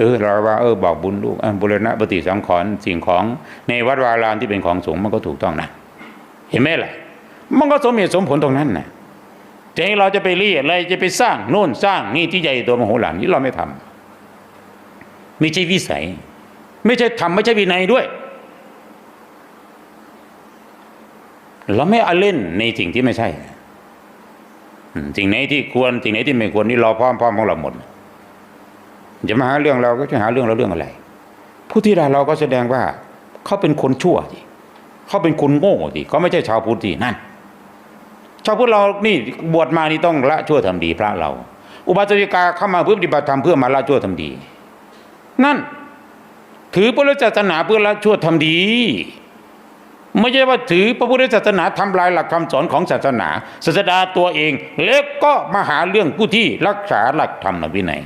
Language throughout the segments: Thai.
เออเราว่าเออบอกบุญลูกบุรณะปฏิสังขรณ์สิ่งของในวัดวารามที่เป็นของสงฆ์มันก็ถูกต้องนะเห็นไหมล่ะ มันก็สมเหตุสมผลตรงนั้นนะแต่เราจะไปเรียอะไรจะไปสร้างโน่นสร้างนี่ที่ใหญ่ตัวมโหฬารนี่เราไม่ทำไม่ใช่วิสัย ไม่ใช่ทำไม่ใช่วินัยด้วย เราไม่เอาเล่นในสิ่งที่ไม่ใช่สิ่งไหนที่ควรสิ่งไหนที่ไม่ควรนี่เราพร้อมพร้อมของเราหมด จะมาหาเรื่องเราก็จะหาเรื่องเราเรื่องอะไร ผู้ที่ด่าเราก็แสดงว่าเขาเป็นคนชั่วสิเขาเป็นคนโง่สิเขาไม่ใช่ชาวพุทธสินั่น ชาวพุทธเรานี่บวชมานี่ต้องละชั่วทำดีพระเรา อุบาสิกาเข้ามาเพื่อปฏิบัติธรรมเพื่อมาละชั่วทำดี นั่น ถือพุทธศาสนาเพื่อละชั่วทำดีไม่ใช่ว่าถือพระพุทธศาสนาทำลายหลักคำสอนของศาสนาศาสดาตัวเอง แล้วก็มาหาเรื่องผู้ที่รักษาหลักธรรมหลักวินัย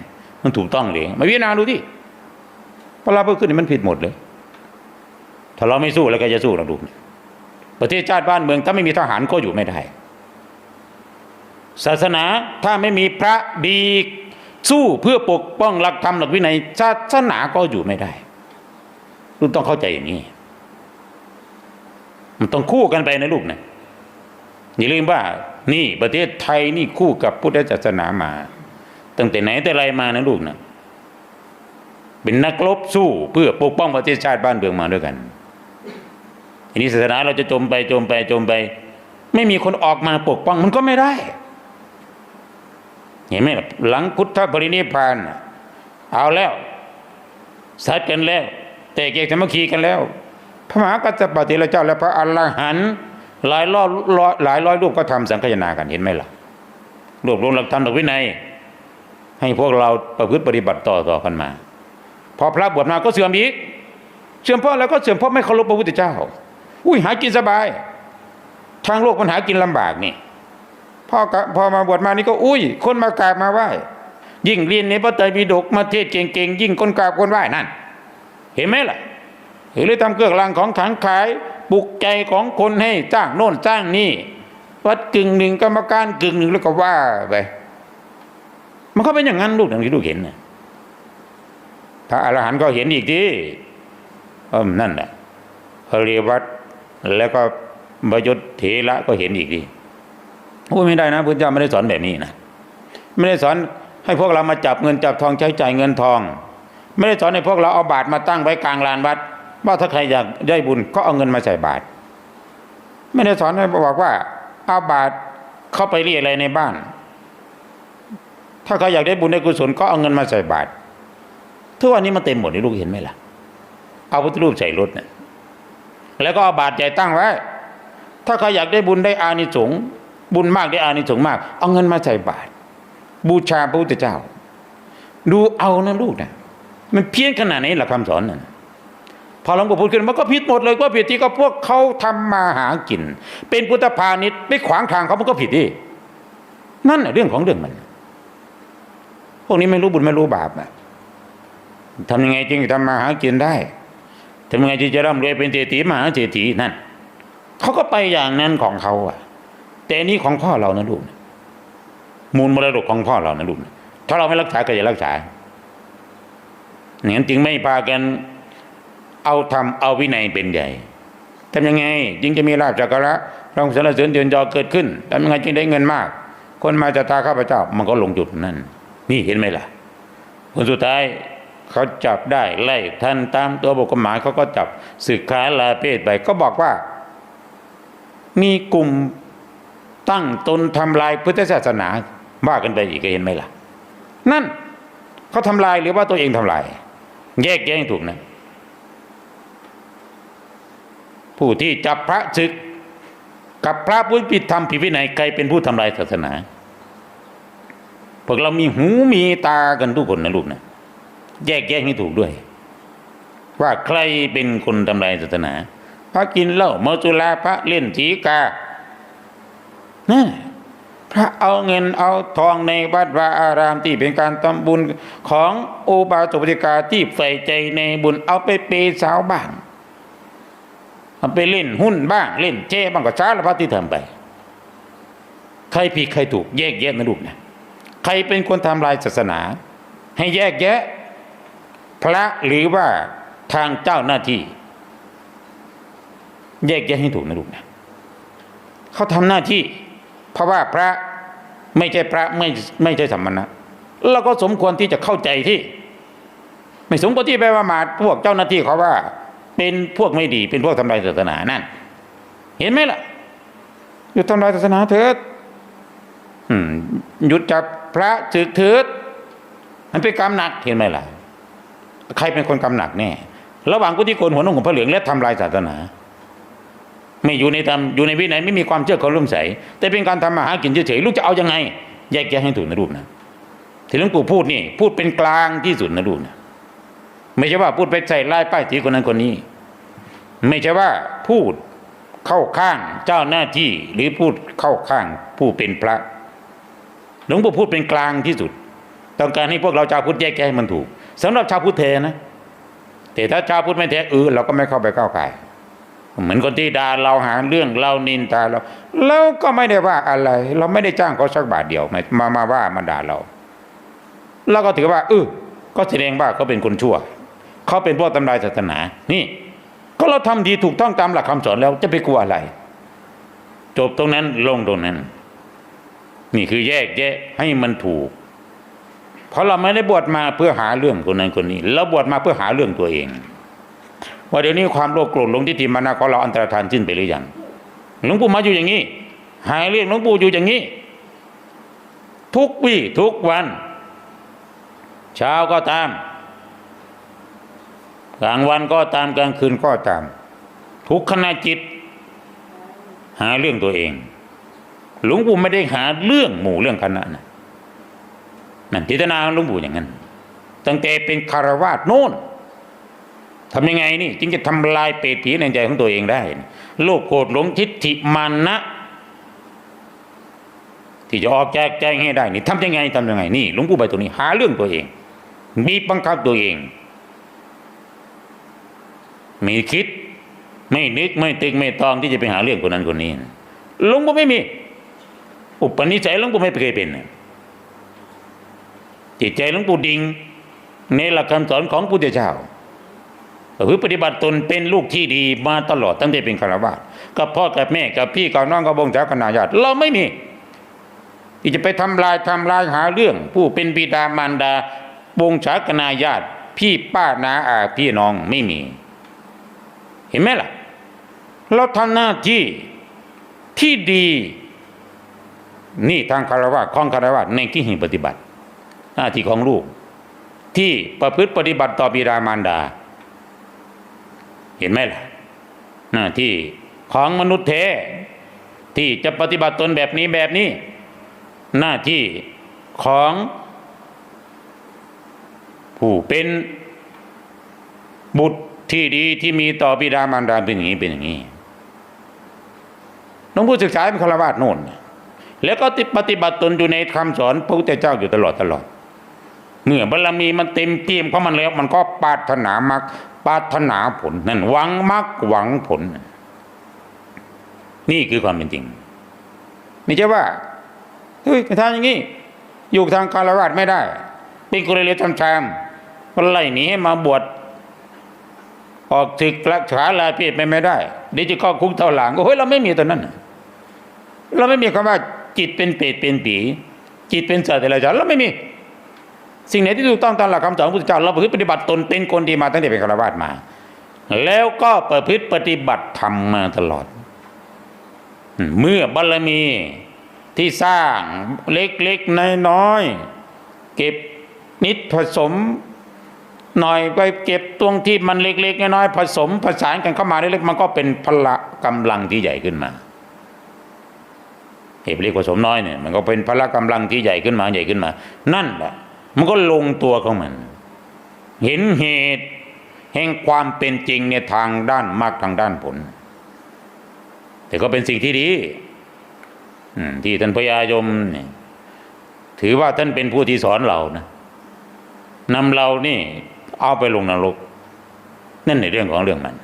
มันถูกต้องเลยมาพิจารณาดูที่พระลาเพิ่มขึ้นนี่มันผิดหมดเลย ถ้าเราไม่สู้แล้วก็จะสู้เราดู ประเทศชาติบ้านเมือง ถ้าไม่มีทหารก็อยู่ไม่ได้ ศาสนาถ้าไม่มีพระดีสู้เพื่อปกป้องหลักธรรมหลักวินัยศาสนาก็อยู่ไม่ได้คุณต้องเข้าใจอย่างนี้ มันต้องคู่กันไปนะลูกนะอย่าลืมว่า นี่ประเทศไทยนี่คู่กับพุทธศาสนามา ตั้งแต่ไหนแต่ไรมานะลูกนะเป็นนักรบสู้เพื่อปกป้องประเทศชาติบ้านเมืองมาด้วยกันทีนี้ศาสนาเราจะจมไปจมไปจมไป ไม่มีคนออกมาปกป้องมันก็ไม่ได้ เห็นไหมหลังพุทธปรินิพานเอาแล้วสัดกันแล้ว แต่เกยสมัคคีกันแล้ว พระมหากัสสปะเทระเจ้า และพระอรหันต์หลายร้อยหลายร้อยรูปก็ทำสังฆทนากันเห็นไหมล่ะรวบรวมหลักธรรมหลักวินัย ให้พวกเราประพฤติปฏิบัติต่อต่อกันมา พอพระบวชมาก็เสื่อมอีก เสื่อมเพราะอะไรก็เสื่อมเพราะไม่เคารพพระพุทธเจ้า อุ้ยหากินสบาย ทางโลกมันหากินลำบากนี่พอพอมาบวชมานี่ก็อุ้ย คนมากราบมาไหว้ยิ่งเรียนในพระไตรปิฎกมาเทศเก่งๆยิ่งคนกราบคนไหว้นั่น เห็นไหมล่ะหรือทำเครื่องรางของขังขายปลุกใจของคนให้จ้างโน่นจ้างนี่วัดกึ่งหนึ่งกรรมการกึ่งหนึ่งแล้วก็ว่าไป มันก็เป็นอย่างนั้นลูกอย่างที่ลูกเห็นนะพระอรหันต์ก็เห็นอีกทีเออนั่นแหละพระเรวัตแล้วก็บยศเถระก็เห็นอีกทีโอ้ไม่ได้นะพุทธเจ้าไม่ได้สอนแบบนี้นะไม่ได้สอนให้พวกเรามาจับเงินจับทองใช้จ่ายเงินทอง ไม่ได้สอนให้พวกเราเอาบาตรมาตั้งไว้กลางลานวัด ว่าถ้าใครอยากได้บุญก็เอาเงินมาใส่บาตรไม่ได้สอนให้บอกว่าเอาบาตรเข้าไปเรียอะไรในบ้าน ถ้าเขาอยากได้บุญได้กุศลก็เอาเงินมาใส่บาตรทุกวันนี้มันเต็มหมดนี่ลูกเห็นไหมล่ะ เอาพุทธรูปใส่รถเนี่ยแล้วก็เอาบาตรใหญ่ตั้งไว้ ถ้าใครอยากได้บุญได้อานิสงส์บุญมากได้อานิสงส์มาก เอาเงินมาใส่บาตรบูชาพระพุทธเจ้า ดูเอานะลูกนะมันเพี้ยนขนาดไหนหลักคำสอนน่ะพอหลวงปู่พูดขึ้นมันก็ผิดหมดเลยก็ผิดที่ก็พวกเขาทำมาหากิน เป็นพุทธพาณิชย์ไปขวางทางเขามันก็ผิดดินั่นแหละเรื่องของเรื่องมัน พวกนี้ไม่รู้บุญไม่รู้บาปนะทำยังไงจึงจะทำมาหากินได้ทำยังไงจึงจะร่ำรวยเป็นเศรษฐีมหาเศรษฐีนั่นเขาก็ไปอย่างนั้นของเขาอะ แต่นี้ของพ่อเรานะลูกนะมูลมรดกของพ่อเรานะลูกนะถ้าเราไม่รักษาก็อย่ารักษาอย่างนั้นจึงไม่พากันเอาทำเอาวินัยเป็นใหญ่ทำยังไงจึงจะมีลาภจักระรองสรรเสริญเดือนจอเกิดขึ้นทำยังไงจึงได้เงินมาก คนมาจะตาข้าพเจ้า มันก็ลงจุดนั้น นี่เห็นไหมล่ะผลสุดท้ายเขาจับได้ไล่ท่านตามตัวบทกฎหมายเขาก็จับสึกขาลาเพศไปก็บอกว่า มีกลุ่มตั้งตนทำลายพุทธศาสนาว่ากันไปอีกเห็นไหมล่ะ นั่นเขาทำลายหรือว่าตัวเองทำลาย แยกแยะถูกนะผู้ที่จับพระศึก กับพระผู้ผิดธรรมผิดวินัยใครเป็นผู้ทำลายศาสนา พวกเรามีหูมีตากันทุกคนนะลูกนะแยกแยะให้ถูกด้วย ว่าใครเป็นคนทำลายศาสนาพระกินเหล้าเมาสุราพระเล่นสีกานะพระเอาเงินเอาทองในวัดวาอารามที่เป็นการทำบุญของโอบาสปฏิกาที่ใส่ใจในบุญเอาไปเปย์สาวบ้างเอาไปเล่นหุ้นบ้างเล่นเจ้บ้างก็สารพัดที่ทำไป ใครผิดใครถูกแยกแยะนะลูกนะ ใครเป็นคนทำลายศาสนา ให้แยกแยะ พระหรือว่าทางเจ้าหน้าที่ แยกแยะให้ถูกนะลูกนะเขาทำหน้าที่ เพราะว่าพระไม่ใช่พระไม่ไม่ใช่สมมณะเราก็สมควรที่จะเข้าใจที่ ไม่สมควรที่ไปว่ามาทพวกเจ้าหน้าที่เขาว่า เป็นพวกไม่ดีเป็นพวกทำลายศาสนานั่น เห็นไหมล่ะหยุดทำลายศาสนาเถิดอืม หยุดจับพระจึกถิดมันเป็นกรรมหนักเห็นไหมล่ะ ใครเป็นคนกรรมหนักแน่ระหว่างผู้ที่โกนหัวนมของพระเหลืองและทำลายศาสนา ไม่อยู่ในธรรมอยู่ในวินัยไม่มีความเชื่อความร่วมใสแต่เป็นการทำมาหากินเฉยๆลูกจะเอายังไง แยกแยะให้ถูกนะรูปนะที่หลวงปู่พูดนี่ พูดเป็นกลางที่สุดนะรูปนะไม่ใช่ว่าพูดไปใส่ร้ายป้ายสีคนนั้นคนนี้ ไม่ใช่ว่าพูดเข้าข้างเจ้าหน้าที่หรือพูดเข้าข้างผู้เป็นพระ หลวงปู่พูดเป็นกลางที่สุด ต้องการให้พวกเราชาวพุทธแยกแยะให้มันถูกสำหรับชาวพุทธเทนะแต่ถ้าชาวพุทธไม่แท้เออเราก็ไม่เข้าไปก้าวไก่เหมือนคนที่ด่าเราหาเรื่องเรานินทาเราเราก็ไม่ได้ว่าอะไร เราไม่ได้จ้างเขาสักบาทเดียวมามามาว่ามาด่าเราเราก็ถือว่าเออก็แสดงว่าเขาเป็นคนชั่วเขาเป็นพวกทำลายศาสนา นี่ ก็เราทำดีถูกต้องตามหลักคำสอนแล้วจะไปกลัวอะไร จบตรงนั้นลงตรงนั้น นี่คือแยกแยะให้มันถูก เพราะเราไม่ได้บวชมาเพื่อหาเรื่องคนนั้นคนนี้เราบวชมาเพื่อหาเรื่องตัวเองว่าเดี๋ยวนี้ความโลภโกรธหลงทิฏฐิมานะของเราอันตรธานสิ้นไปหรือยังหลวงปู่มาอยู่อย่างนี้ หายเรื่องหลวงปู่อยู่อย่างนี้ ทุกวี่ทุกวัน เช้าก็ตาม กลางวันก็ตามกลางคืนก็ตาม ทุกขณะจิต หาเรื่องตัวเอง หลวงปู่ไม่ได้หาเรื่องหมู่เรื่องคณะนะนั่นทิฏนาหลวงปู่อย่างนั้น ตั้งแต่เป็นคารวาสโน่นทำยังไงนี่จึงจะทำลายเปรตผีในใจของตัวเองได้ โลภโกรธหลงทิฏฐิมานะ ที่จะออกแจกใจให้ได้นี่ทำยังไงทำยังไงนี่หลวงปู่ไปตัวนี้หาเรื่องตัวเอง มีบังคับตัวเอง มีคิด ไม่นึกไม่ตึกไม่ตองที่จะไปหาเรื่องคนนั้นคนนี้หลวงปู่ไม่มี อุปนิสัยหลวงปู่ไม่เคยเป็นจิตใจหลวงปู่ดิ่งในหลักคำสอนของพุทธเจ้าคือปฏิบัติตนเป็นลูกที่ดีมาตลอดตั้งแต่เป็นคารวะกับพ่อกับแม่กับพี่กับน้องกับบงสาวกับนาญาติเราไม่มี ที่จะไปทำลายทำลายหาเรื่อง ผู้เป็นบิดามารดาบงสาวกับนาญาติพี่ป้านาอาพี่น้องไม่มี เห็นไหมล่ะ เราทำหน้าที่ที่ดี นี่ทางคารวะของคารวะในที่หิปฏิบัติ หน้าที่ของลูก ที่ประพฤติปฏิบัติต่อบิดามารดา เห็นไหมล่ะหน้าที่ของมนุษย์แท้ที่จะปฏิบัติตนแบบนี้แบบนี้ หน้าที่ของผู้เป็นบุตรที่ดีที่มีต่อบิดามารดาเป็นอย่างนี้เป็นอย่างนี้น้องผู้ศึกษาเป็นคารวาสโน่น แล้วก็ปฏิบัติตนอยู่ในคำสอนพระพุทธเจ้าอยู่ตลอดตลอด เมื่อบารมีมันเต็มเปี่ยมของมันแล้ว มันก็ปาถนามรรคปาถนาผลนั่นหวังมรรคหวังผล นี่คือความเป็นจริง ไม่ใช่ว่าเฮ้ยทำอย่างนี้ อยู่ทางคารวะไม่ได้ เป็นกุลเลทำชามก็ไล่หนีให้มาบวชออกศึกรักษาลาเพศไม่ไม่ได้ดี๋ยวจะเข้าคุกเท่าหลังก็เฮ้ยเราไม่มีตอนนั้น เราไม่มีคำว่า จิตเป็นเปรตเป็นผีจิตเป็นเสัตว์อะไรจ้ะเราไม่มี สิ่งไหนที่ถูกต้องตามหลักคำสอนของพุทธเจ้าเราประพฤติปฏิบัติตนเป็นคนดีมาตั้งแต่เป็นฆราวาสมา แล้วก็ประพฤติปฏิบัติธรรมมาตลอด เมื่อบารมีที่สร้างเล็กๆน้อยๆเก็บนิดผสมหน่อยไปเก็บตรงที่มันเล็กๆน้อยๆผสมผสานกันเข้ามาเล็กๆมันก็เป็นพละกำลังที่ใหญ่ขึ้นมา เหตุเล็กผสมน้อยเนี่ยมันก็เป็นพละกำลังที่ใหญ่ขึ้นมาใหญ่ขึ้นมา นั่นแหละมันก็ลงตัวของมัน เห็นเหตุแห่งความเป็นจริงในทางด้านมากทางด้านผล แต่ก็เป็นสิ่งที่ดีที่ท่านพญายมเนี่ยถือว่าท่านเป็นผู้ที่สอนเรานะนำเรานี่ เอาไปลงนรก นั่นในเรื่องของเรื่องมัน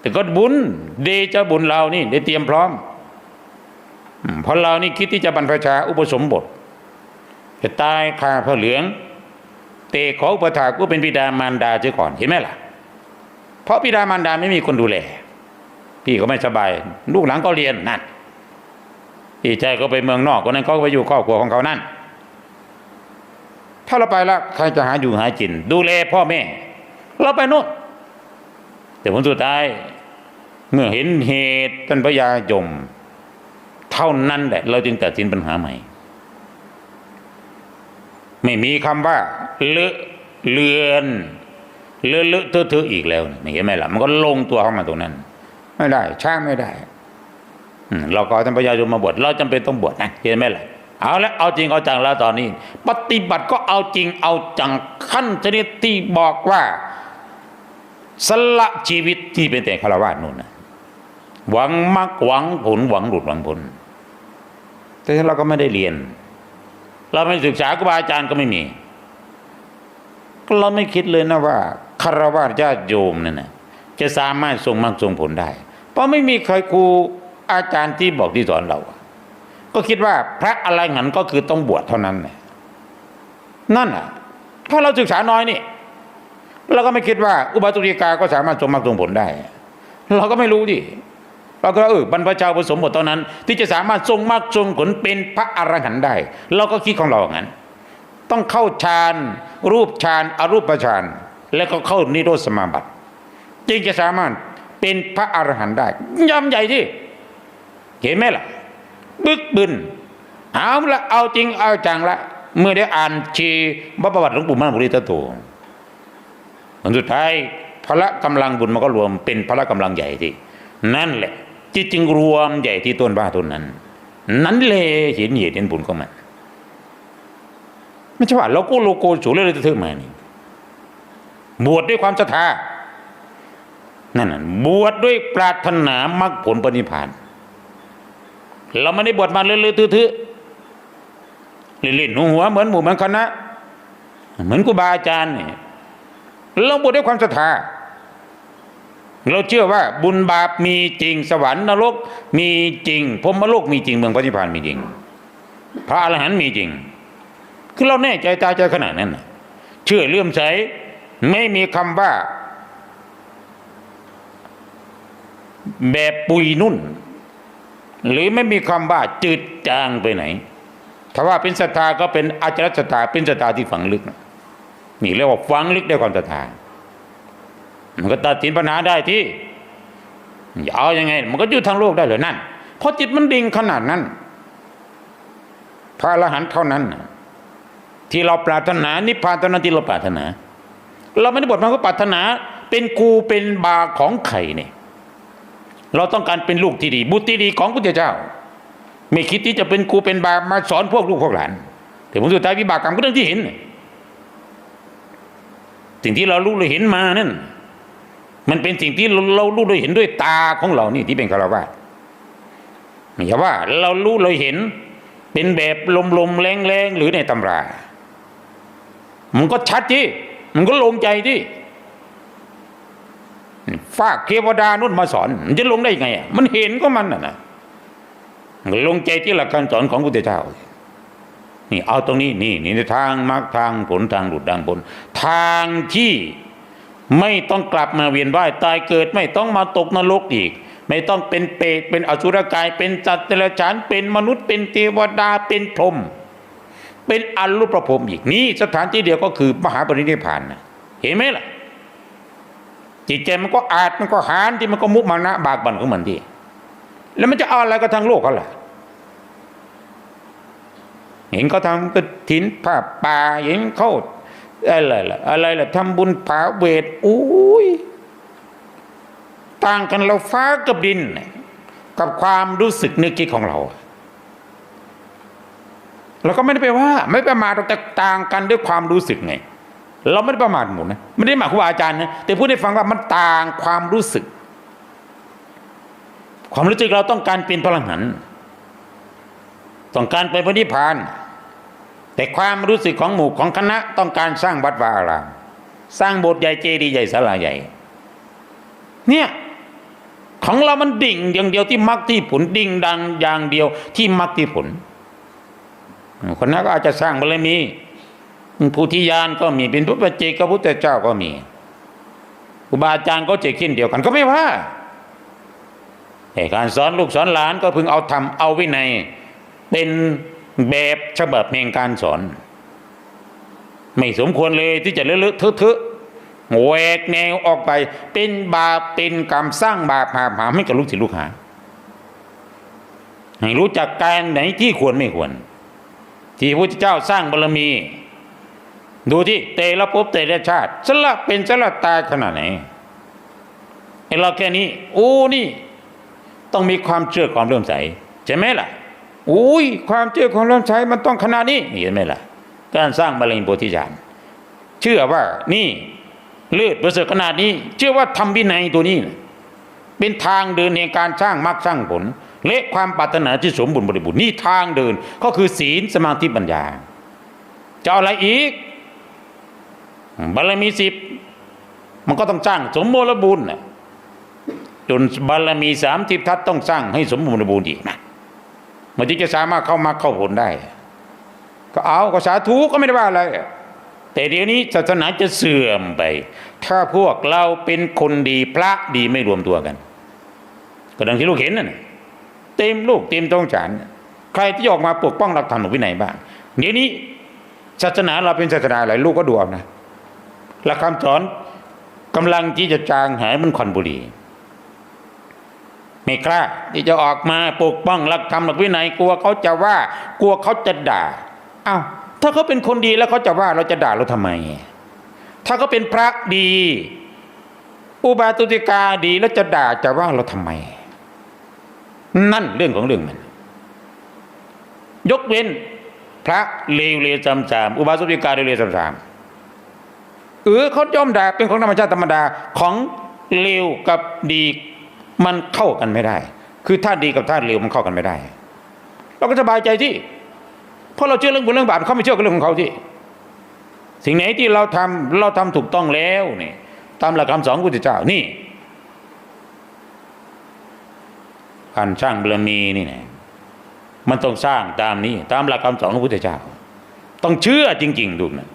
แต่ก็บุญเดชะบุญเรานี่ ได้เตรียมพร้อม เพราะเรานี่คิดที่จะบรรพชาอุปสมบทจะตายคาพระเหลืองแต่ขออุปถากกูเป็นบิดามารดาเสียก่อนเห็นไหมล่ะ เพราะบิดามารดาไม่มีคนดูแล พี่ก็ไม่สบาย ลูกหลังก็เรียนนั่นพี่ชายก็ไปเมืองนอกคนนั้นเขาก็ไปอยู่ครอบครัวของเขานั่น ถ้าเราไปล้วใครจะหาอยู่หากิน ดูแลพ่อแม่ เราไปโน่นแต่ผลสุดท้ายเมื่อเห็นเหตุท่านพระยายม เท่านั้นแหละ เราจึงตัดสินปัญหาใหม่ ไม่มีคำว่าเลอะเลือนเลอะเลอะเทอะเทอะอีกแล้วเห็นไหมล่ะมันก็ลงตัวเข้ามาตรงนั้น ไม่ได้ช้าไม่ได้เราก็ท่านพระยายมมาบวชเราจำเป็นต้องบวชนะเห็นไหมล่ะเอาแล้วเอาจริงเอาจังแล้วตอนนี้ ปฏิบัติก็เอาจริงเอาจังขั้นชนิดที่บอกว่า สละชีวิตที่เป็นแต่ฆราวาสนู่นนะหวังมรรคหวังผลหวังหลุดหวังพ้น แต่เราก็ไม่ได้เรียน เราไม่ศึกษาครูบาอาจารย์ก็ไม่มีเราไม่คิดเลยนะว่าคารวะญาติโยมนั่นนะจะสามารถส่งมรรคส่งผลได้ เพราะไม่มีใครครูอาจารย์ที่บอกที่สอนเรา ก็คิดว่าพระอะไรหันก็คือต้องบวชเท่านั้นนะนั่นอะเพราเราศึกษาน้อยนี่ เราก็ไม่คิดว่า อุบาตุริกาก็สามารถส่งมรรคส่งผลได้ เราก็ไม่รู้ดิ เราก็เออบรรพชาผสมบทเท่านั้น ที่จะสามารถทรงมรรคทรงผลเป็นพระอรหันต์ได้ เราก็คิดของเราอย่างนั้น ต้องเข้าฌานรูปฌานอรูปฌานแล้วก็เข้านิโรธสมาบัติจึงจะสามารถเป็นพระอรหันต์ได้ย่ำใหญ่ที่เห็นไหมล่ะบึกบึนเอาละเอาจริงเอาจังละเมื่อได้อ่านชีวประวัติหลวงปู่มั่นบุริตโตผลสุดท้ายพละกำลังบุญมันก็รวมเป็นพละกำลังใหญ่ที่นั่นแหละ ที่จึงรวมใหญ่ที่ต้นบ้าต้นนั้น นั้นเลยเห็นเหตุเห็นผลของมันไม่ใช่ว่าโลโก้โลโก้สูงเลยจะเทื่อมานี่บวชด้วยความศรัทธานั่นน่ะบวชด้วยปรารถนามรรคผลปณิพานเราไม่ได้บวชมาเลื่อยๆทื่อๆเล่นๆหัวๆเหมือนหมู่เหมือนคณะเหมือนครูบาอาจารย์เนี่ยเราบวชด้วยความศรัทธา เราเชื่อว่าบุญบาปมีจริงสวรรค์นรกมีจริงพรหมโลกมีจริงเมืองพระนิพพานมีจริง พระอรหันต์มีจริง คือเราแน่ใจตาใจขนาดนั้นเชื่อเลื่อมใสไม่มีคำว่า แบบปุยนุ่น หรือไม่มีคำว่าจืดจางไปไหน ถ้าว่าเป็นศรัทธาก็เป็นอาจารย์ศรัทธาเป็นศรัทธาที่ฝังลึก นี่เรียกว่าฝังลึกด้วยความศรัทธา มันก็ตัดสินปัญหาได้ที่ยาเอายังไง มันก็อยู่ทางโลกได้เลยนั่นเพราะจิตมันดิ่งขนาดนั้น พระอรหันต์เท่านั้น ที่เราปรารถนานิพพานเท่านั้นที่เราปรารถนา เราไม่ได้บทมาเพื่อปรารถนา เป็นกูเป็นบาของไข่เนี่ยเราต้องการเป็นลูกที่ดี บุตรที่ดีของพระเจ้า ไม่คิดที่จะเป็นกูเป็นบามาสอนพวกลูกพวกหลานแต่ผลสุดท้ายวิบากกรรมก็เรื่องที่เห็นสิ่งที่เรารู้เราเห็นมานั่น มันเป็นสิ่งที่เรารู้เราเห็นด้วยตาของเรานี่ที่เป็นคารวะไม่ใช่ว่า เรารู้เราเห็น เป็นแบบลมๆแรงๆหรือในตำรามันก็ชัดที่มันก็ลงใจที่ฝากเทวดานุ่นมาสอน มันจะลงได้ไงอะมันเห็นก็มันน่ะนะลงใจที่หลักการสอนของพระพุทธเจ้า นี่เอาตรงนี้นี่นี่ในทางมรรคทางผลทางหลุดทางผลทางที่ ไม่ต้องกลับมาเวียนว่ายตายเกิด ไม่ต้องมาตกนรกอีก ไม่ต้องเป็นเปรตเป็นอสุรกาย เป็นจัตเดรัจฉานเป็นมนุษย์ เป็นเทวดาเป็นพรหมเป็นอรูปพรมอีกนี่สถานที่เดียวก็คือมหาปรินิพพานนะเห็นไหมล่ะ จิตใจมันก็อาจมันก็หานที่มันก็มุมานะบากบั่นของมันที่แล้วมันจะเอาอะไรกับทางโลกเขาล่ะเห็นเขาทำกระถินผ้าป่าเห็นเขา อะไรล่ะอะไรล่ะทำบุญผาเวทอุ้ยต่างกันเราฟ้ากับดิน กับความรู้สึกนึกคิดของเราเราก็ไม่ได้ไปว่า ไม่ประมาทเราแต่ต่างกันด้วยความรู้สึกไง เราไม่ได้ประมาทหมดนะไม่ได้หมายครูบาอาจารย์นะแต่พูดให้ฟังว่ามันต่างความรู้สึก ความรู้สึกเราต้องการเป็นพลังหันต์ต้องการไปพระนิพพาน แต่ความรู้สึกของหมู่ของคณะต้องการสร้างวัดวาอาราม สร้างโบสถ์ใหญ่เจดีย์ใหญ่ศาลาใหญ่ เนี่ยของเรามันดิ่งอย่างเดียวที่มักที่ผลดิ่งดังอย่างเดียวที่มักที่ผลคณะก็อาจจะสร้างบารมีผู้ที่ยานก็มีเป็นพระปัจเจกพระพุทธเจ้าก็มีครูบาอาจารย์ก็เจกินเดียวกันก็ไม่ว่าแต่การสอนลูกสอนหลานก็พึงเอาธรรมเอาวินัยเป็น แบบฉบับแห่งการสอน ไม่สมควรเลยที่จะเลอะเลอะเทอะเทอะแหวกแนวออกไป เป็นบาปเป็นกรรมสร้างบาปหาหาให้กับลูกศิษย์ลูกหาให้รู้จักการไหนที่ควรไม่ควร ที่พระพุทธเจ้าสร้างบารมี ดูที่เตละภพเตละชาติ สละเป็นสละตายขนาดไหนไอ้เราแค่นี้โอ้นี่ ต้องมีความเชื่อความเริ่อมใสใช่ไหมล่ะ อุ้ยความเชื่อความเริ่อมใสมันต้องขนาดนี้เห็นไหมล่ะ การสร้างบารมีโพธิญาณเชื่อว่านี่เลือดประเสริฐขนาดนี้ เชื่อว่าทำวินัยตัวนี้ เป็นทางเดินในการสร้างมรรคสร้างผลและความปรารถนาที่สมบูรณ์บริบูรณ์นี่ทางเดินก็คือศีลสมาธิปัญญาจะออะไรอีกบารมีสิบมันก็ต้องสร้างสมบูรณ์บูรณ์จนบารมีสามทิพทัศต้องสร้างให้สมบูรณ์บูรณ์อีกนะ มันถึงจะสามารถเข้ามาเข้าผลได้ ก็เอาก็สาธุก็ไม่ได้ว่าอะไร แต่เดี๋ยวนี้ศาสนาจะเสื่อมไป ถ้าพวกเราเป็นคนดีพระดีไม่รวมตัวกัน ก็ดังที่ลูกเห็นนั่นเต็มลูกเต็มต้องฉานใครที่ออกมาปกป้องหลักธรรมหรือวินัยบ้างเดี๋ยวนี้ศาสนาเราเป็นศาสนาอะไรลูกก็ดูเอานะหลักคำสอนกำลังที่จะจางหายมันควันบุหรี่ ไม่กล้าที่จะออกมาปกป้องหลักธรรมหลักวินัยกลัวเขาจะว่ากลัวเขาจะด่าอ้าวถ้าเขาเป็นคนดีแล้วเขาจะว่าเราจะด่าเราทำไม ถ้าเขาเป็นพระดี อุบาตุติกาดีแล้วจะด่าจะว่าเราทำไม นั่นเรื่องของเรื่องมัน ยกเว้น พระเลวเลวจำจามอุบาสกอุบาสิกาเลวเลวจำจามเออเขาย่อมด่าเป็นของธรรมชาติธรรมดาของเลวกับดี มันเข้ากันไม่ได้ คือธาตุดีกับธาตุเลวมันเข้ากันไม่ได้ เราก็สบายใจที่เพราะเราเชื่อเรื่องบุญเรื่องบาปเขาไม่เชื่อก็เรื่องของเขาที่ สิ่งไหนที่เราทำเราทำถูกต้องแล้วนี่ตามหลักคำสอนพระพุทธเจ้านี่การสร้างบารมีนี่นะมันต้องสร้างตามนี้ ตามหลักคำสอนของพระพุทธเจ้า ต้องเชื่อจริง ๆดูนะ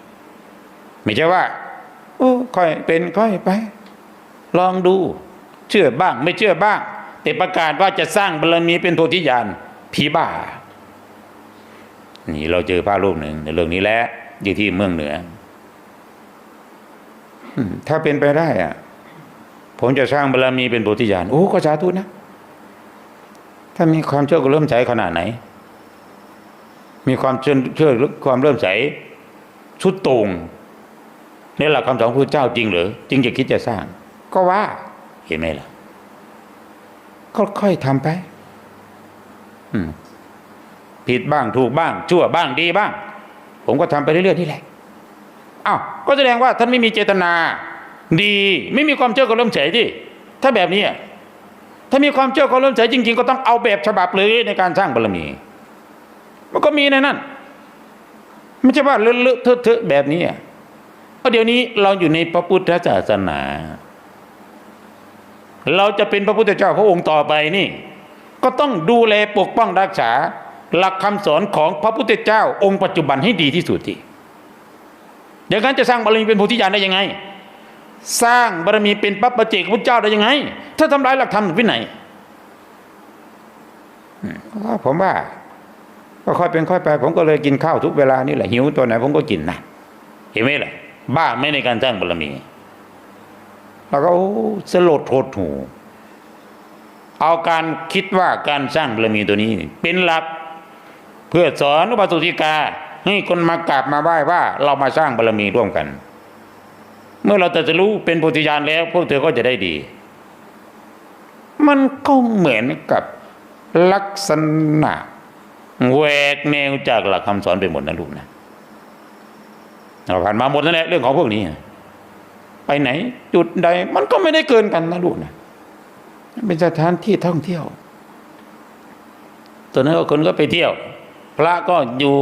ไม่ใช่ว่าโอ้ค่อยเป็นค่อยไป ลองดู เชื่อบ้าง ไม่เชื่อบ้าง แต่ประกาศว่าจะสร้างบารมีเป็นโพธิญาณผีบ้า นี่เราเจอพระรูปหนึ่งในเรื่องนี้แหละอยู่ที่เมืองเหนือถ้าเป็นไปได้อะผมจะสร้างบารมีเป็นโพธิญาณโอ้ก็สาธุนะ ถ้ามีความเชื่อก็เริ่มใสขนาดไหน มีความเชื่อเชื่อความเริ่มใสชุดตรงในหลักคำสอนพระเจ้าจริงหรือจึงจะคิดจะสร้าง ก็ว่า เห็นไหมล่ะก็ค่อยทำไปอืมผิดบ้างถูกบ้าง ชั่วบ้างดีบ้าง ผมก็ทำไปเรื่อยๆนี่แหละอ้าวก็แสดงว่าท่านไม่มีเจตนา ดี ไม่มีความเชื่อก็เริ่อมใสที่ถ้าแบบนี้อะถ้ามีความเชื่อความเริ่อมใสจริง ๆ ก็ต้องเอาแบบฉบับเลยในการสร้างบารมี มันก็มีในนั้นไม่ใช่ว่าเลอะๆเทอะๆแบบนี้อะเพราะเดี๋ยวนี้เราอยู่ในพระพุทธศาสนา เราจะเป็นพระพุทธเจ้าพระองค์ต่อไปนี่ ก็ต้องดูแลปกป้องรักษา หลักคำสอนของพระพุทธเจ้าองค์ปัจจุบันให้ดีที่สุดที่อย่างนั้นจะสร้างบารมีเป็นโพธิญาณได้ยังไง สร้างบารมีเป็นพระปัจเจกพุทธเจ้าได้ยังไง ถ้าทำลายหลักธรรมวินัยผมว่าก็ค่อยเป็นค่อยไป ผมก็เลยกินข้าวทุกเวลานี่แหละหิวตัวไหนผมก็กินนะเห็นไหมล่ะบ้าไม่ในการสร้างบารมี แล้วก็สลดโหดหูเอาการคิดว่าการสร้างบารมีตัวนี้ เป็นหลัก เพื่อสอนอุบาสุติกา ให้คนมากราบมาไหว้ว่า เรามาสร้างบารมีร่วมกัน เมื่อเราตรัสรู้เป็นโพธิญาณแล้ว พวกเธอก็จะได้ดี มันก็เหมือนกับลักษณะแหวกแนวจากหลักคำสอนไปหมดนะลูกนะเราผ่านมาหมดนั่นแหละเรื่องของพวกนี้ ไปไหน จุดใด มันก็ไม่ได้เกินกันนะลูกนะเป็นสถานที่ท่องเที่ยวตอนนั้นคนก็ไปเที่ยว พระก็อยู่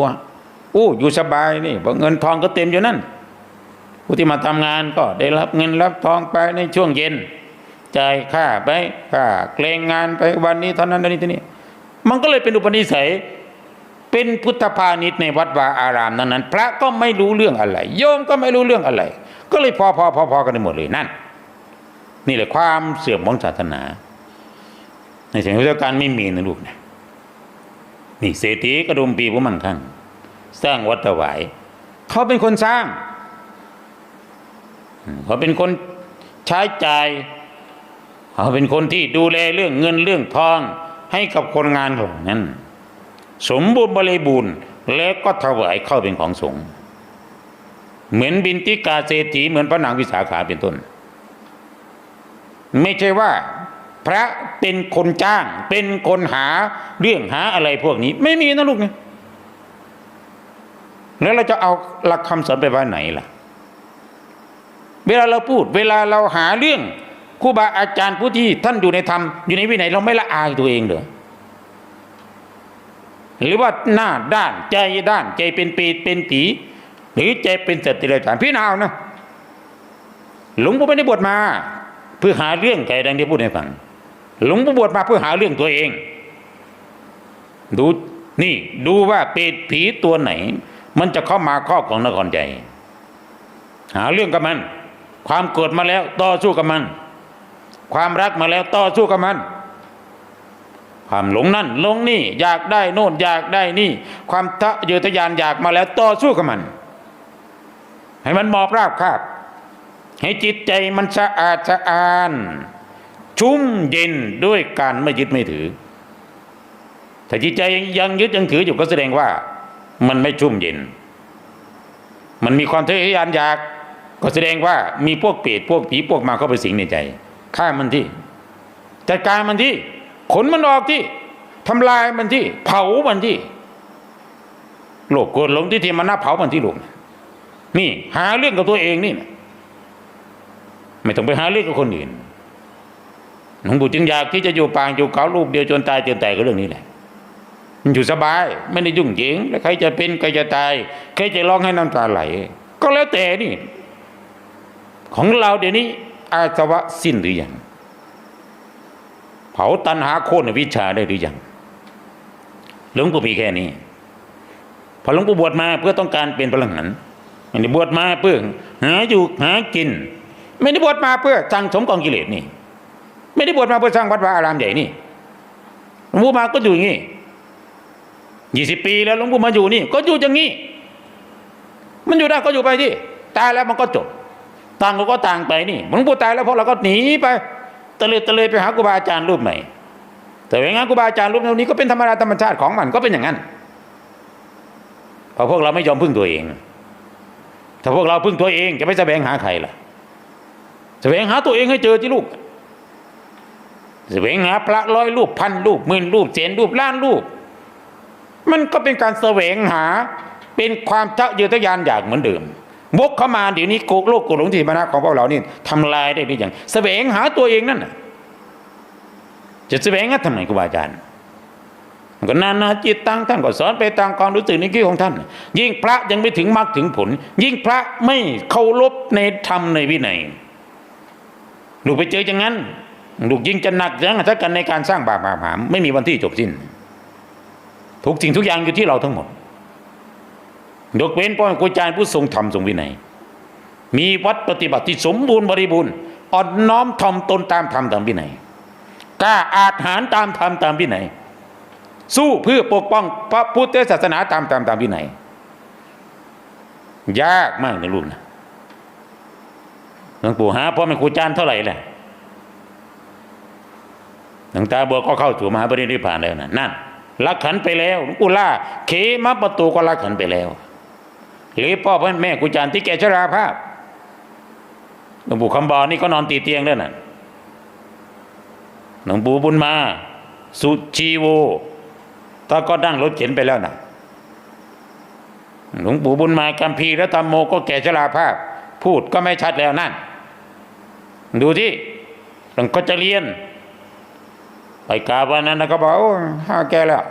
อู้อยู่สบายนี่เพราะเงินทองก็เต็มอยู่นั่นผู้ที่มาทำงานก็ได้รับเงินรับทองไปในช่วงเย็นจ่ายค่าไปค่าเกรงงานไปวันนี้เท่านั้นเท่านี้เท่านี้ มันก็เลยเป็นอุปนิสัย เป็นพุทธพาณิชย์ในวัดวาอารามนั้นนั้นพระก็ไม่รู้เรื่องอะไร โยมก็ไม่รู้เรื่องอะไร ก็เลยพอพอพอพอกันหมดเลยนั่น นี่แหละความเสื่อมของศาสนา ในสมัยพุทธกาลไม่มีนะลูกนะนี่เศรษฐีกระดุมปีผู้มั่งคั่งสร้างวัดถวาย เขาเป็นคนสร้าง เขาเป็นคนใช้จ่ายเขาเป็นคนที่ดูแลเรื่องเงินเรื่องทอง ให้กับคนงานเหล่านั้น สมบูรณ์บริบูรณ์แล้วก็ถวายเข้าเป็นของสงฆ์ เหมือนบินติกาเศรษฐีเหมือนพระนางวิสาขาเป็นต้น ไม่ใช่ว่า พระเป็นคนจ้าง เป็นคนหาเรื่องหาอะไรพวกนี้ ไม่มีนะลูกนะแล้วเราจะเอาหลักคำสอนไปไว้ไหนล่ะ เวลาเราพูด เวลาเราหาเรื่องครูบาอาจารย์ผู้ที่ท่านอยู่ในธรรมอยู่ในวินัยเราไม่ละอายตัวเองเหรอหรือว่าหน้าด้านใจด้านใจเป็นปีเป็นผี หรือใจเป็นสัตว์ติเรฉานพี่นาวนะหลวงปู่ไม่ได้บวชมา เพื่อหาเรื่องใครดังที่พูดให้ฟัง หลวงปู่บวชมาเพื่อหาเรื่องตัวเอง ดูนี่ดูว่าเปรตผีตัวไหน มันจะเข้ามาครอบของนครใจ หาเรื่องกับมัน ความโกรธมาแล้วต่อสู้กับมัน ความรักมาแล้วต่อสู้กับมันความหลงนั่นหลงนี่อยากได้โน่นอยากได้นี่ ความทะเยอทะยานอยากมาแล้วต่อสู้กับมัน ให้มันมอบราบคาบ ให้จิตใจมันสะอาดสะอาน ชุ่มเย็นด้วยการไม่ยึดไม่ถือ ถ้าจิตใจยังยึดยังถืออยู่ก็แสดงว่า มันไม่ชุ่มเย็น มันมีความทะเยอทะยานอยาก ก็แสดงว่ามีพวกเปรตพวกผีพวกมาเข้าไปสิงในใจฆ่ามันที่จัดการมันที่ขนมันออกที่ทำลายมันที่ เผามันที่โลกโกรธหลงที่ที่มันน่าเผามันที่ลูกนี่ นี่ หาเรื่องกับตัวเองนี่นะไม่ต้องไปหาเรื่องกับคนอื่นหลวงปู่จึงอยากที่จะอยู่ปางอยู่เขารูปเดียวจนตายจนตายก็เรื่องนี้แหละมันอยู่สบาย ไม่ได้ยุ่งเหยิงแล้วใครจะเป็นใครจะตายใครจะร้องให้น้ำตาไหล ก็แล้วแต่นี่ ของเราเดี๋ยวนี้ อาสวะสิ้นหรือยังเผาตันหาโค่นวิชาได้หรือยังหลวงปู่มีแค่นี้พอหลวงปู่บวชมาเพื่อต้องการเป็นพลังหัน ไม่ได้บวชมาเพื่อหาอยู่หากิน ไม่ได้บวชมาเพื่อสั่งสมกองกิเลสนี่ ไม่ได้บวชมาเพื่อสร้างวัดวาอารามใหญ่นี่หลวงปู่มาก็อยู่อย่างนี้ยี่สิบปีแล้วหลวงปู่มาอยู่นี่ ก็อยู่อย่างนี้ มันอยู่ได้ก็อยู่ไปที่ตายแล้วมันก็จบต่างก็ก็ต่างไปนี่หลวงปู่ตายแล้วพวกเราก็หนีไปตะเลยตะเลยไปหาครูบาอาจารย์รูปใหม่แต่ว่างั้นครูบาอาจารย์รูปนี้ก็เป็นธรรมดาธรรมชาติของมันก็เป็นอย่างนั้นเพราะพวกเราไม่ยอมพึ่งตัวเอง ถ้าพวกเราพึ่งตัวเองจะไปแสวงหาใครล่ะแสวงหาตัวเองให้เจอที่ลูกแสวงหาพระร้อยรูปพันรูปหมื่นรูปเศนรูปล้านรูป มันก็เป็นการแสวงหาเป็นความทะเยอทะยานอยากเหมือนเดิมวกเข้ามาเดี๋ยวนี้โกโลกโกหลงที่มานะของพวกเรานี่ทำลายได้หรือยังแสวงหาตัวเองนั่นน่ะจะแสวงหาทำไมครูบาอาจารย์ ก็นานาจิตตั้งท่านก็สอนไปตามความรู้สึกในคิดของท่าน ยิ่งพระยังไม่ถึงมรรคถึงผล ยิ่งพระไม่เคารพในธรรมในวินัยลูกไปเจออย่างนั้นลูกยิ่งจะหนักยังถ้ากันในการสร้างบาปบาปหามไม่มีวันที่จบสิ้น ทุกสิ่งทุกอย่างอยู่ที่เราทั้งหมดยกเว้นพ่อครูอาจารย์ผู้ทรงธรรมทรงวินัย มีวัดปฏิบัติที่สมบูรณ์บริบูรณ์อ่อนน้อมถ่อมตนตามธรรมตามวินัยกล้าอาจหารตามธรรมตามวินัย สู้เพื่อปกป้องพระพุทธศาสนาตามตามตามวินัยยากมากนะลูกนะหลวงปู่หาพ่อแม่ครูจารย์เท่าไหร่แหละหลวงตาบัวก็เข้าสู่มหาปรินิพพานแล้วนะนั่นลักขันไปแล้วหลวงปู่ล่าเขมาประตูก็ลักขันไปแล้วหรือพ่อพ่อแม่ครูจารย์ที่แก่ชราภาพหลวงปู่คำบอนี่ก็นอนตีเตียงแล้วน่ะหลวงปู่บุญมา สุชีโว ตาก็นั่งรถเข็นไปแล้วนะหลวงปู่บุญมากัมพีและธรรมโมก็แก่ชราภาพ พูดก็ไม่ชัดแล้วนั่น ดูที่หลวงก็จะเรียน ไปกาบวันนั้นนะก็บอกโอ้ห้าแกแล้ว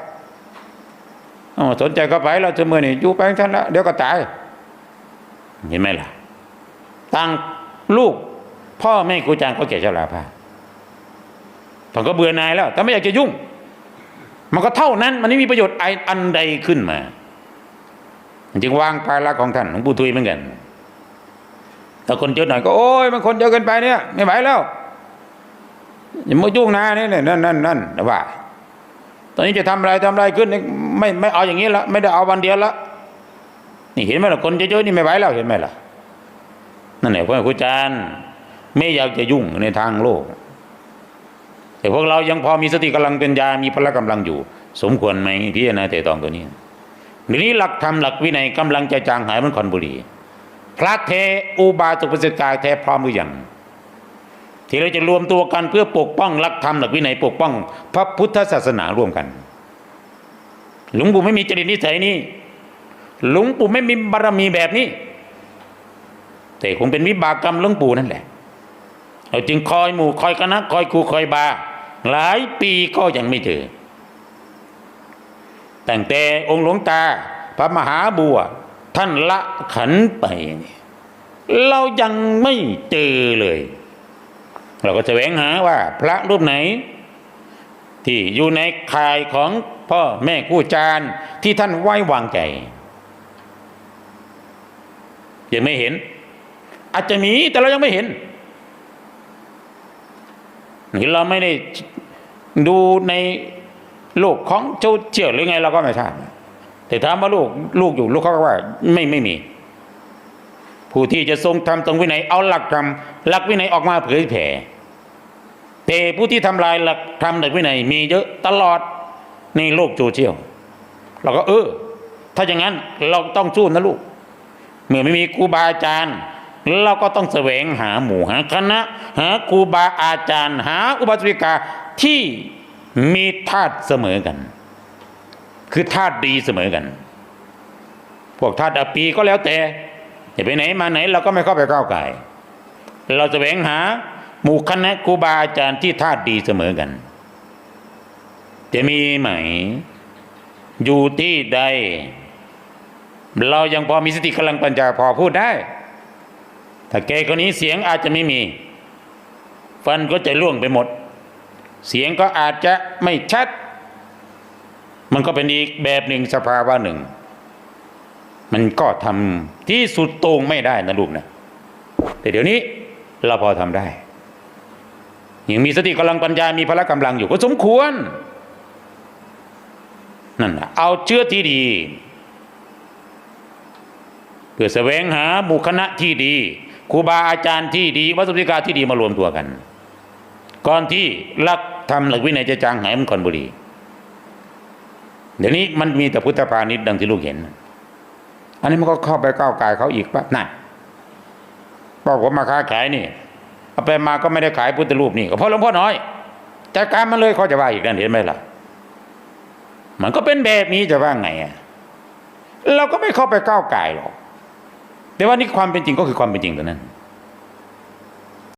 สนใจก็ไปแล้วเสมอนี่อยู่ไปท่านละเดี๋ยวก็ตายเห็นไหมล่ะตั้งลูก พ่อแม่ครูอาจารย์ก็แก่ชราภาพท่านก็เบื่อนายแล้วแต่ไม่อยากจะยุ่ง มันก็เท่านั้น มันไม่มีประโยชน์ไออันใดขึ้นมา จึงวางภาระของท่านหลวงปู่ทุยเหมือนกันถ้าคนเยอะหน่อยก็โอ้ยมันคนเยอะเกินไปเนี่ย ไม่ไหวแล้วอย่ามายุ่งนะนี่เนี่ยนั่นนั่นนั่นนะว่า ตอนนี้จะทำอะไรทำอะไรขึ้นไม่ไม่เอาอย่างนี้ละไม่ได้เอาวันเดียวละนี่เห็นไหมล่ะคนเยอะๆนี่ไม่ไหวแล้วเห็นไหมล่ะนั่นแหละพระอาจารย์ไม่อยากจะยุ่งในทางโลก แต่พวกเรายังพอมีสติกำลังเป็นยามีพละกำลังอยู่ สมควรไหมพิจารณาแต่ตองตัวนี้ทีนี้หลักธรรมหลักวินัยกำลังจะจางหายมันคอนบุรีพระเทอุบาสกปิกาแท้พร้อมหรือยังที่เราจะรวมตัวกันเพื่อปกป้องหลักธรรมหลักวินัยปกป้อง พระพุทธศาสนาร่วมกัน หลวงปู่ไม่มีจริตนิสัยนี้หลวงปู่ไม่มีบารมีแบบนี้ แต่คงเป็นวิบากกรรมหลวงปู่นั่นแหละ เราจึงคอยหมู่คอยคณะคอยครูคอยบา หลายปีก็ยังไม่เจอตั้งแต่องค์หลวงตา พระมหาบัว ท่านละขันไปเนี่ยเรายังไม่เจอเลย เราก็จะแสวงหาว่า พระรูปไหน ที่อยู่ในข่ายของพ่อแม่ครูอาจารย์ที่ท่านไว้วางใจยังไม่เห็น อาจจะมีแต่เรายังไม่เห็น หรือเราไม่ได้ดูในโลกของโซเชียลหรือไงเราก็ไม่ทราบแต่ถามว่าลูกลูกอยู่ลูกเขาก็ว่า ไม่ไม่มี ผู้ที่จะทรงทำตรงวินัยเอาหลักธรรมหลักวินัยออกมาเผยแผ่แต่ผู้ที่ทำลายหลักธรรมหลักวินัยมีเยอะตลอดในโลกโซเชียลเราก็เออ ถ้าอย่างนั้นเราต้องสู้นะลูกเมื่อไม่มีครูบาอาจารย์ เราก็ต้องแสวงหาหมู่หาคณะ หาครูบาอาจารย์ หาอุบาสิกาที่มีธาตุเสมอกัน คือธาตุดีเสมอกัน พวกธาตุอปีก็แล้วแต่จะไปไหนมาไหนเราก็ไม่เข้าไปก้าวไก่ายเราจะแสวงหาหมู่คณะครูบาอาจารย์ที่ธาตุดีเสมอกัน จะมีไหม อยู่ที่ใด เรายังพอมีสติกำลังปัญญาพอพูดได้ ถ้าแกคนนี้เสียงอาจจะไม่มี ฟันก็จะล่วงไปหมด เสียงก็อาจจะไม่ชัด มันก็เป็นอีกแบบหนึ่งสภาวะหนึ่ง มันก็ทำที่สุดโต่งไม่ได้นะลูกนะ แต่เดี๋ยวนี้เราพอทำได้ยังมีสติกำลังปัญญา มีพละกำลังอยู่ก็สมควร นั่นนะเอาเชื้อที่ดี เพื่อแสวงหาหมู่คณะที่ดี ครูบาอาจารย์ที่ดีวัดสุติกาที่ดีมารวมตัวกัน ก่อนที่หลักธรรมหลักวินัยจะจางหายมันคอนบุรีเดี๋ยวนี้มันมีแต่พุทธพาณิชย์ดังที่ลูกเห็น อันนี้มันก็เข้าไปก้าวไก่ายเขาอีกปั๊บน่ะบอกผมมาค้าขายนี่เอาไปมาก็ไม่ได้ขายพุทธรูปนี่ก็เพราะหลวงพ่อน้อยจัดการมันเลยเขาจะว่าอีกนั่นเห็นไหมล่ะ มันก็เป็นแบบนี้จะว่าไงอะเราก็ไม่เข้าไปก้าวไก่หรอก แต่ว่านี่ความเป็นจริงก็คือความเป็นจริงตัวนั้น